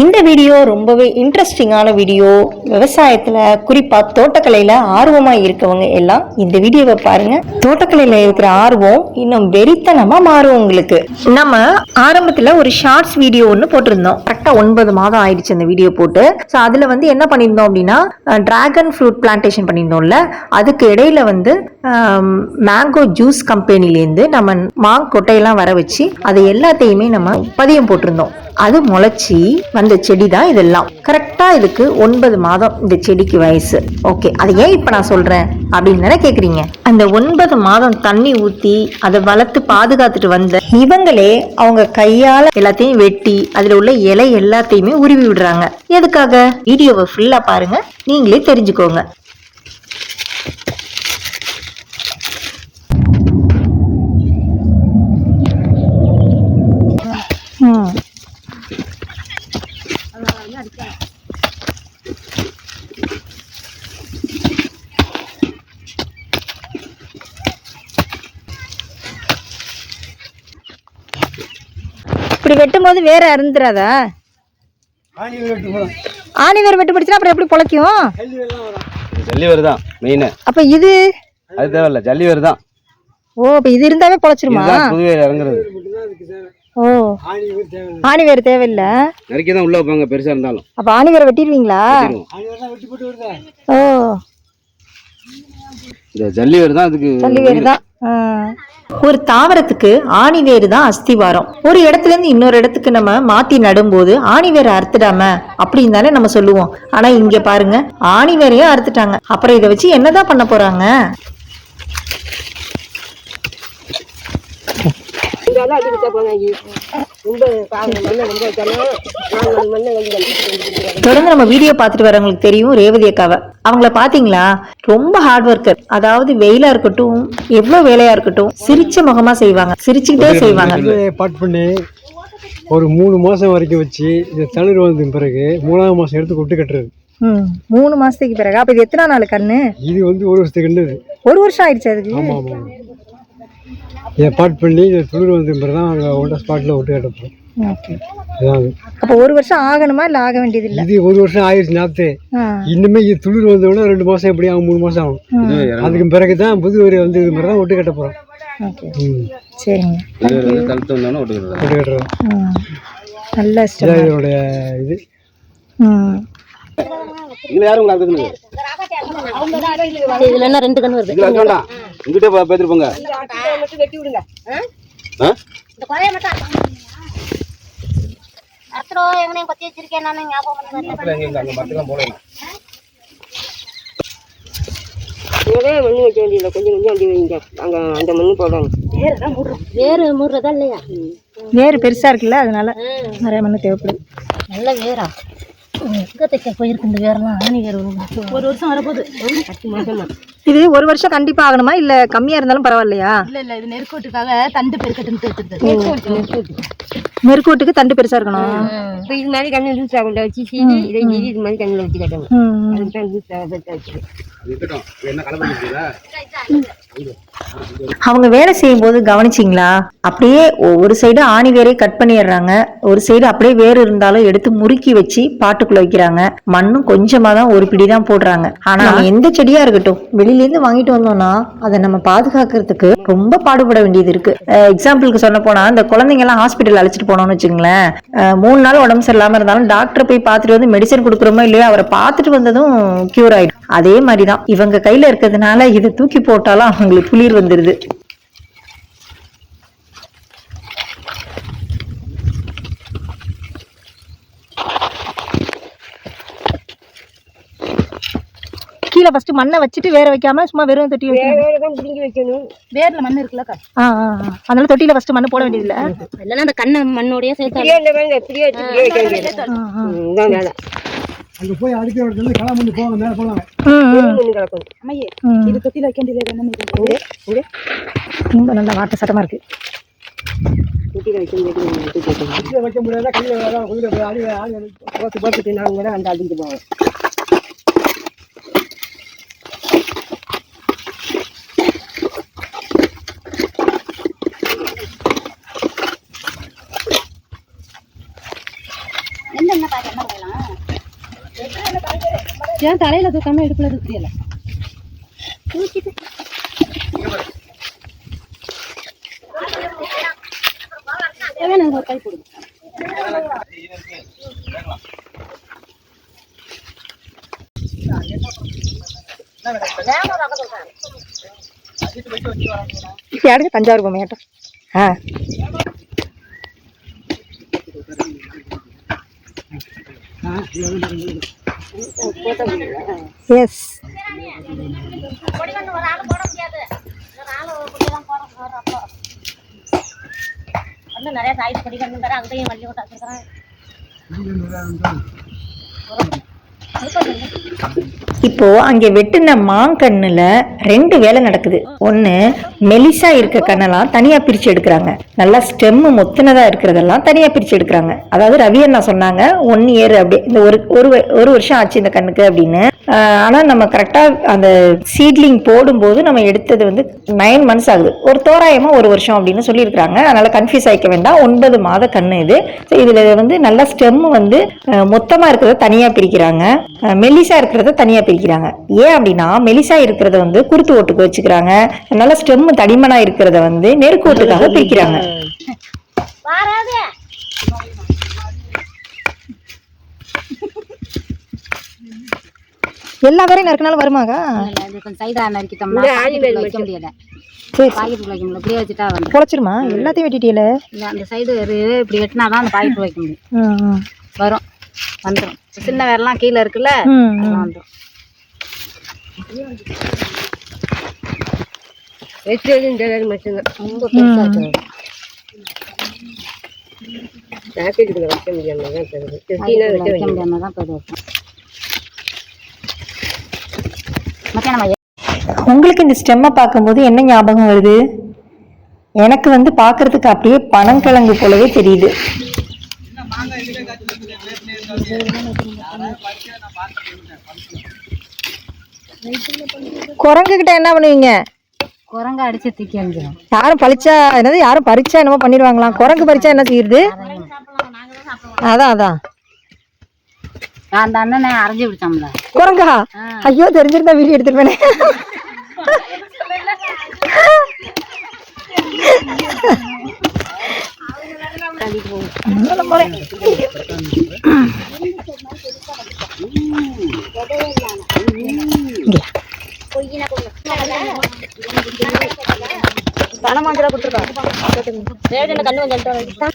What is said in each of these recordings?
இந்த வீடியோ ரொம்பவே இன்ட்ரெஸ்டிங்கான வீடியோ. விவசாயத்தில் குறிப்பாக தோட்டக்கலையில் ஆர்வமாக இருக்கவங்க எல்லாம் இந்த வீடியோவை பாருங்க. தோட்டக்கலையில் இருக்கிற ஆர்வம் இன்னும் வெறித்தனமாக மாறும் உங்களுக்கு. நம்ம ஆரம்பத்தில் ஒரு ஷார்ட்ஸ் வீடியோ ஒன்று போட்டிருந்தோம். கரெக்டாக ஒன்பது மாதம் ஆயிடுச்சு அந்த வீடியோ போட்டு. ஸோ அதில் வந்து என்ன பண்ணியிருந்தோம் அப்படின்னா டிராகன் ஃப்ரூட் பிளான்டேஷன் பண்ணியிருந்தோம்ல. அதுக்கு இடையில வந்து மேங்கோ ஜூஸ் கம்பெனிலேருந்து நம்ம மாங் கொட்டையெல்லாம் வர வச்சு அது எல்லாத்தையுமே நம்ம பதியம் போட்டிருந்தோம். அது முளைச்சி அந்த செடி தான் இதெல்லாம். கரெக்டா இதுக்கு ஒன்பது மாதம் இந்த செடிக்கு வயசு. ஓகே அது ஏன் இப்ப நான் சொல்றேன்? அப்படின்னு தானே கேட்குறீங்க அந்த ஒன்பது மாதம் தண்ணி ஊத்தி அதை வளர்த்து பாதுகாத்துட்டு வந்த இவங்களே அவங்க கையால எல்லாத்தையும் வெட்டி அதுல உள்ள இலை எல்லாத்தையுமே உருவி விடுறாங்க. எதுக்காக? வீடியோவை ஃபுல்லா பாருங்க. நீங்களே தெரிஞ்சுக்கோங்க. இப்படி வெட்டும் போது வேற அருந்துராதா ஆணி வேர் வெட்டு பிடிச்சா அப்புறம் எப்படி பொழைக்கும்? ஜல்லிவேர் தான் மெயின் அப்ப இது? அது தேவையில்ல ஜல்லிவேர் தான் ஓ அப்ப இது இருந்தாவே பொழைச்சிருமா? புதுவேர் இறங்குறது. ஓ. ஆணி வேர் தேவையில்ல. நறுக்கி தான் உள்ள வைப்பாங்க பெருசா இருந்தாலும். அப்ப ஆணி வேர் வெட்டிடுவீங்களா. ஓ. இந்த ஜல்லிவேர் தான் அதுக்கு சல்லி வேர் தான். ஒரு தாவரத்துக்கு ஆணி வேறு தான் அஸ்திவாரம். ஒரு இடத்துல இருந்து இன்னொரு இடத்துக்கு நம்ம மாத்தி நடும்போது ஆணி வேற அறுத்துடாம அப்படின்னு தானே நம்ம சொல்லுவோம். ஆனா இங்க பாருங்க ஆணி வேரையும் அறுத்துட்டாங்க. அப்புறம் இதை வச்சு என்னதான் பண்ண போறாங்க? இதெல்லாம் அள்ளி கொடுத்தா போனாங்க ரொம்ப பாவம் மண்ணை ரொம்ப வைக்கணும் நாலு மண்ணை வந்து தொடர்ந்து நம்ம வீடியோ பார்த்துட்டு வரவங்களுக்கு தெரியும் ரேவதி அக்காவை. அவங்கள பாத்தீங்களா ரொம்ப ஹார்ட் ஒர்க்கர் அதாவது வெயிலா இருக்கட்டும் எவ்வளவு வேலையா இருக்கட்டும் சிரிச்ச முகமா செய்வாங்க. சிரிச்சுக்கிட்டே செய்வாங்க. பாட் பண்ணி ஒரு மூணு மாதம் வரைக்கும் வச்சு இது தளிர் வந்த பிறகு மூணாவது மாதம் எடுத்து கொட்டு கட்டுறது. ம், மூணு மாசத்துக்கு பிறகு. அப்ப இது எத்தனை நாள் கண்ணு? இது வந்து ஒரு வருஷத்துக்கு ஒரு வருஷம் ஆயிடுச்சு அதுக்கு? ஆமாம் ஆமாம் இதை பாட் பண்ணி இதை துளிர் வந்த பிறகு தான் அங்கே உள்ள ஸ்பாட்டில் விட்டு கட்டப்போம் ஓகே அப்போ ஒரு வருஷம் ஆகணுமா இல்ல ஆக வேண்டியது இல்ல இது ஒரு வருஷம் ஆயிடுச்சு நாற்று இன்னுமே இது துளிர் வந்தோடனே ரெண்டு மாதம் எப்படி ஆகும் மூணு மாதம் ஆகும். அதுக்கு பிறகு தான் புது வரி வந்து இது மாதிரி தான் விட்டு கட்ட போகிறோம் சரிங்க. வந்தோடனே விட்டுக்கிறது விட்டு கட்டுறோம். நல்ல இதனுடைய இது. ம். இதுல யாரும் உங்களை அறுக்குதுங்க இதுல என்ன ரெண்டு கண்ணு வருது? இதுல வேண்டாம் இங்கிட்டே பேத்துட்டு போங்க. மட்டும் வெட்டி விடுங்க ஆ? இந்த குறைய மட்டும் அத்தரோ எங்கனையும் கொத்தி வச்சிருக்கேன் நான் ஞாபகம் பண்ணி மரத்துல எங்க இங்க அங்க மரத்துலாம் போடணும். ஒரே மண்ணு வைக்க வேண்டியதில்லை. கொஞ்சம் கொஞ்சம் அப்படி வைங்க. அங்கே அந்த மண்ணு போடணும். வேறு மூடுறதா இல்லையா? வேறு பெருசா இருக்குல்ல அதனால நிறைய மண்ணு தேவைப்படுது நல்ல வேரா? எங்கே தைக்க போயிருக்கு இந்த வேரெல்லாம் ஆணி வேறு ஒரு வருஷம் வரப்போகுது. பத்து மாசமா இது ஒரு வருஷம் கண்டிப்பா ஆகணுமா? இல்ல கம்மியா இருந்தாலும் பரவாயில்லையா? இல்ல இல்ல இது நெருக்கோட்டுக்காக தண்டு பெருக்கட்டுன்னு நெருக்கூட்டுக்கு தண்டு பெருசா இருக்கணும். இப்போ இது மாதிரி கண்ணு லூஸ் ஆகுண்ட வச்சு சீவி இதை இது மாதிரி கண்ணில் வச்சு கட்டணும். அதுக்கு தான் லூஸ் ஆக அவங்க வேலை செய்யும் போது கவனிச்சிங்களா? அப்படியே ஒரு சைடு ஆணி வேரை கட் பண்ணிடுறாங்க. ஒரு சைடு அப்படியே வேறு இருந்தாலும் எடுத்து முறுக்கி வச்சு பாட்டுக்குள்ள வைக்கிறாங்க. மண்ணும் கொஞ்சமா தான் ஒரு பிடி தான் போடுறாங்க. ஆனா எந்த செடியா இருக்கட்டும் வெளியில இருந்து வாங்கிட்டு வந்தோம்னா அதை நம்ம பாதுகாக்கிறதுக்கு ரொம்ப பாடுபட வேண்டியது இருக்கு. எக்ஸாம்பிளுக்கு சொன்ன போனா இந்த குழந்தைங்க எல்லாம் ஹாஸ்பிட்டல் அழைச்சிட்டு போனோம்னு வச்சுங்களேன் மூணு நாள் உடம்பு சரியில்லாம இருந்தாலும் டாக்டர் போய் பார்த்துட்டு வந்து மெடிசன் கொடுக்குறோமோ இல்லையோ அவரை பார்த்துட்டு வந்ததும் கியூர் ஆயிடும். அதே மாதிரிதான். இவங்க கையில இருக்கிறதுனால இதை தூக்கி போட்டாலும் அவங்களுக்கு துளிர் வந்துருது. கீழே ஃபர்ஸ்ட் மண்ணை வச்சுட்டு வேற வைக்காம சும்மா வெறும் தொட்டி வைக்கணும். பிடிங்கி வேர்ல மண் ஆ ஆ ஆ. அதனால தொட்டியில ஃபர்ஸ்ட் மண்ணு போட வேண்டியது இல்ல இல்லைன்னா அந்த கண்ணை மண்ணோடய சேர்த்து அங்கே போய் அடிக்கிற இடத்துல களை மண்ணு போவாங்க மேலே கிடக்கும். அம்மையே. இது தொட்டில வைக்க வேண்டியது என்ன ரொம்ப நல்லா வாட்ட சட்டமா இருக்கு. குட்டியில் வைக்க முடியாது கையில் வேற குதிரை ஆடி ஆடி போட்டு போட்டுட்டு நான் கூட அந்த அடிஞ்சு போவேன். ஏன் தலையில தூக்காம இடுப்புல தூக்கியல தூக்கிட்டு ஒரு கை போடுங்க யாருக்கு தஞ்சாவூர் பொம்மையாட்டம் ஆ. எஸ் வந்து நிறைய சாய்ஸ் படிக்கணும் தர அங்கேயும் வள்ளி விட்டு வச்சிருக்கிறேன். இப்போ அங்கே வெட்டின மாங்கண்ணுல ரெண்டு வேலை நடக்குது. ஒன்று மெலிசா இருக்க கண்ணெல்லாம் தனியா பிரிச்சு எடுக்கிறாங்க. நல்லா ஸ்டெம்மு முத்துனதா இருக்கிறதெல்லாம் தனியா பிரிச்சு எடுக்கிறாங்க. அதாவது ரவி அண்ணா சொன்னாங்க ஒன் இயர் அப்படி. இந்த ஒரு ஒரு வ- ஒரு வருஷம் ஆச்சு இந்த கண்ணுக்கு அப்படின்னு. ஆனால் ஆனா நம்ம கரெக்டா அந்த சீட்லிங் போடும்போது நம்ம எடுத்தது வந்து நைன் மந்த்ஸ் ஆகுது. ஒரு தோராயமா ஒரு வருஷம் அப்படின்னு சொல்லியிருக்கிறாங்க. அதனால கன்ஃபியூஸ் ஆகிக்க வேண்டாம். ஒன்பது மாத கண்ணு இது. ஸோ இதுல வந்து நல்லா ஸ்டெம் வந்து மொத்தமாக மொத்தமா இருக்கிறத தனியா பிரிக்கிறாங்க. மெலிசா இருக்கிறத தனியா பிரிக்கிறாங்க. ஏன் அப்படின்னா மெலிசா இருக்கிறத வந்து குருத்து ஓட்டுக்கு வச்சுக்கிறாங்க. நல்லா ஸ்டெம் தடிமனாக இருக்கிறத வந்து நெருக்கு ஓட்டுக்காக பிரிக்கிறாங்க. எல்லா வரையும் நறுக்கினாலும் வருமாங்க கொஞ்சம் சைடா நறுக்கிட்டோம்னா பாக்கெட்டுக்குள்ள வைக்க முடியல. சரி. பாக்கெட்டுக்குள்ள வைக்க முடியல. இப்படியே வச்சுட்டா வந்து. பொழைச்சிருமா? எல்லாத்தையும் வெட்டிட்டியல? இந்த அந்த சைடு இப்படி வெட்டினாதான் அந்த பாக்கெட் வைக்க முடியும். வரும். வந்துடும் சின்ன வேரெல்லாம் கீழே இருக்குல்ல அதெல்லாம் வந்துடும் வெட்டுறது இந்த மட்டும்தான் ரொம்ப பெருசாக இருக்குது ஜாக்கெட்டுக்குள்ள வைக்க முடியாம தான் வெட்டினா பாக்கெட்டுக்குள்ள வைக்க வைக்க முடியும் முடியாம தான் போயிட்டு உங்களுக்கு இந்த ஸ்டெம்மை பார்க்கும்போது என்ன ஞாபகம் வருது? எனக்கு வந்து பார்க்கறதுக்கு அப்படியே பனங்கிழங்கு போலவே தெரியுது. குரங்கு கிட்ட என்ன பண்ணுவீங்க? குரங்க அடிச்சு தூக்கி அஞ்சிடும் யாரும் பறிச்சா என்னது யாரும் பறிச்சா என்னமோ பண்ணிடுவாங்களாம் குரங்கு பறிச்சா என்ன செய்யுது அதான் அதான். அந்த அண்ணனை அரைஞ்சி விடுச்சோம்ல குரங்கா? ஐயோ தெரிஞ்சிருந்தா வீடியோ எடுத்துருப்பேனே. பணமாந்திரா கொடுத்துருக்கோம் கண்ணு கொஞ்சம்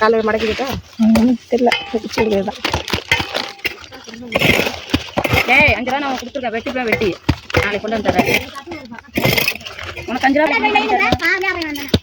காலையில் மடக்கிக்கிட்டா தெரியல ஏய் அஞ்சு ரூபா நான் கொடுத்துருக்கேன். வெட்டி போய் வெட்டி. நாளைக்கு கொண்டு வந்து உனக்கு அஞ்சு ரூபா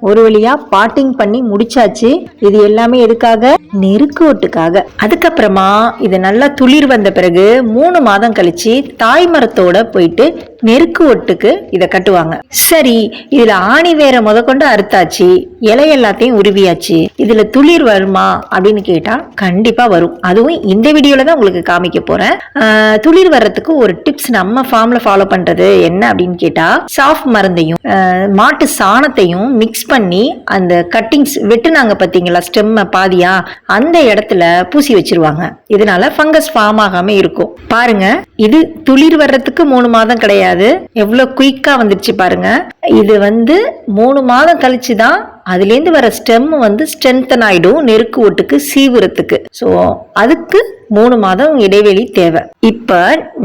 ஒரு வழியா பாட்டிங் பண்ணி முடிச்சாச்சு. இது எல்லாமே எதுக்காக? நெருக்கு ஓட்டுக்காக. அதுக்கப்புறமா இது நல்லா துளிர் வந்த பிறகு மூணு மாதம் கழிச்சு தாய் மரத்தோட போயிட்டு நெருக்கு ஒட்டுக்கு இதை கட்டுவாங்க. சரி இதுல ஆணி வேற முதற்கொண்டு அறுத்தாச்சு இலை எல்லாத்தையும் உருவியாச்சு இதுல துளிர் வருமா அப்படின்னு கேட்டா கண்டிப்பா வரும். அதுவும் இந்த வீடியோல தான் உங்களுக்கு காமிக்க போறேன். துளிர் வர்றதுக்கு ஒரு டிப்ஸ் நம்ம ஃபார்ம்ல ஃபாலோ பண்றது என்ன அப்படின்னு கேட்டா சாஃப்ட் மருந்தையும் மாட்டு சாணத்தையும் மிக்ஸ் பண்ணி அந்த கட்டிங்ஸ் வெட்டுனாங்க பாத்தீங்களா ஸ்டெம்மை பாதியா அந்த இடத்துல பூசி வச்சிருவாங்க. இதனால ஃபங்கஸ் ஃபார்ம் ஆகாம இருக்கும். பாருங்க இது துளிர் வர்றதுக்கு மூணு மாதம் கிடையாது. எவ்வளவு குயிக்கா வந்துடுச்சு பாருங்க. இது வந்து மூணு மாதம் கழிச்சு தான் அதுலேருந்து வர ஸ்டெம் வந்து ஸ்ட்ரென்தன் ஆகிடும் நெருக்கு ஓட்டுக்கு சீவுறத்துக்கு ஸோ அதுக்கு மூணு மாதம் இடைவெளி தேவை. இப்ப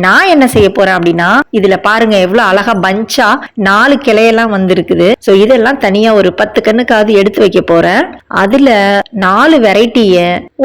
நான் என்ன செய்ய போறேன் அப்படின்னா இதுல பாருங்க எவ்வளவு அழகா பஞ்சா நாலு கிளையெல்லாம் வந்திருக்குது. ஸோ இதெல்லாம் தனியா ஒரு பத்து கண்ணுக்காவது எடுத்து வைக்க போறேன். அதுல நாலு வெரைட்டிய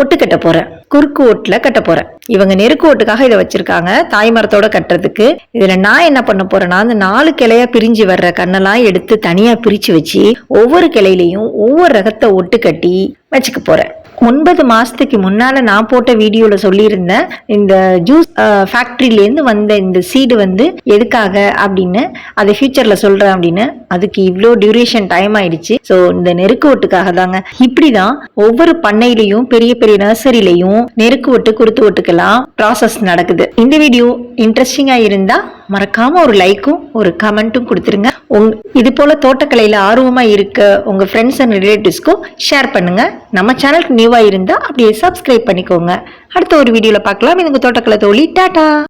ஒட்டு கட்ட போறேன். குறுக்கு ஓட்டுல கட்ட போறேன். இவங்க நெருக்கு ஓட்டுக்காக இதை வச்சிருக்காங்க தாய் மரத்தோட கட்டுறதுக்கு. இதுல நான் என்ன பண்ண போறேன்னா அந்த நாலு கிளையா பிரிஞ்சு வர்ற கண்ணெல்லாம் எடுத்து தனியா பிரிச்சு வச்சு ஒவ்வொரு கிளையிலையும் ஒவ்வொரு ரகத்தை ஒட்டு கட்டி வச்சுக்க போறேன். ஒன்பது மாதத்துக்கு முன்னால் நான் போட்ட வீடியோவில் சொல்லியிருந்தேன் இந்த ஜூஸ் ஃபேக்ட்ரிலேருந்து வந்த இந்த சீடு வந்து எதுக்காக அப்படின்னு அதை ஃபியூச்சரில் சொல்கிறேன் அப்படின்னு அதுக்கு இவ்வளோ டியூரேஷன் டைம் ஆயிடுச்சு. ஸோ இந்த நெருக்கு ஒட்டுக்காக தாங்க. இப்படி தான் ஒவ்வொரு பண்ணையிலையும் பெரிய பெரிய நர்சரிலையும் நெருக்கு ஒட்டு குருத்து ஒட்டுக்கெல்லாம் ப்ராசஸ் நடக்குது. இந்த வீடியோ இன்ட்ரெஸ்டிங்காக இருந்தால் மறக்காம ஒரு லைக்கும் ஒரு கமெண்ட்டும் கொடுத்துருங்க. உங் இது போல தோட்டக்கலையில் ஆர்வமாக இருக்க உங்கள் ஃப்ரெண்ட்ஸ் அண்ட் ரிலேட்டிவ்ஸ்க்கும் ஷேர் பண்ணுங்க. நம்ம சேனலுக்கு நியூவா இருந்தா அப்படியே சப்ஸ்கிரைப் பண்ணிக்கோங்க. அடுத்த ஒரு வீடியோவில் பார்க்கலாம். இது உங்க தோட்டக்கலை தோழி. டாடா!